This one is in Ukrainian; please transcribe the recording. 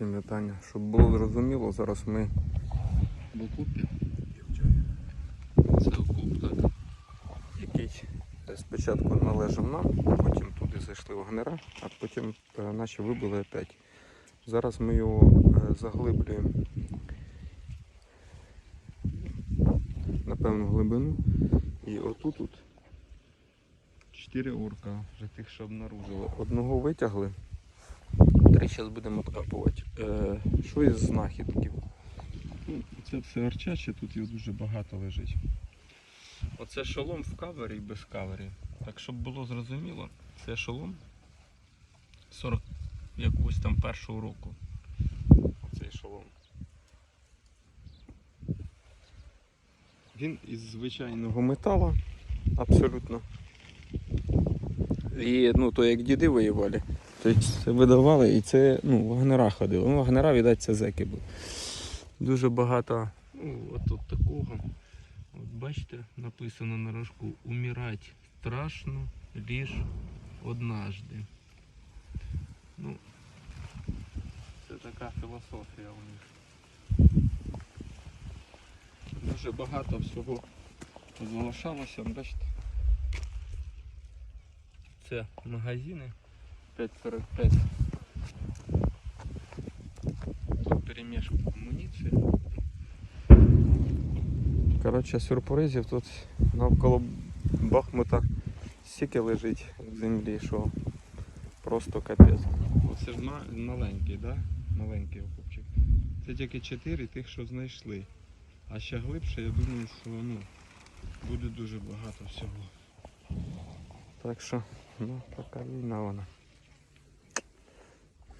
Метання. Щоб було зрозуміло, зараз ми в окупі. Це окуп, так. Який спочатку належав нам, потім туди зайшли вагнера, а потім е, наші вибили опять. Зараз ми його е, заглиблюємо на певну глибину. І отут от чотири орка, вже тих, що обнаружили. Одного витягли, три зараз будемо откапувати. Е, що із знахідків? Ну, це все арчаче, тут його дуже багато лежить. Оце шолом в кавері і без кавері. Так щоб було зрозуміло, це шолом 40 якогось там першого року. Оцей шолом. Він із звичайного металу, абсолютно. І ну, то як діди воювали. Тобто видавали і це ну, вагнера ходили. Ну, вагнера, віддать, це зеки були. Дуже багато ну, от такого. От бачите, написано на рожку Умирать страшно лиш однажды. Ну, це така філософія у них. Дуже багато всього залишалося, бачите. Це магазини 5.45. Тут перемішку амуніції. Коротше, сюрпризів тут навколо Бахмута стільки лежить в землі, що просто капець. Оце ж маленький, да? Маленький окупчик. Це тільки 4 тих, що знайшли. А ще глибше, я думаю, що ну, буде дуже багато всього. Так що, ну, така війна вона.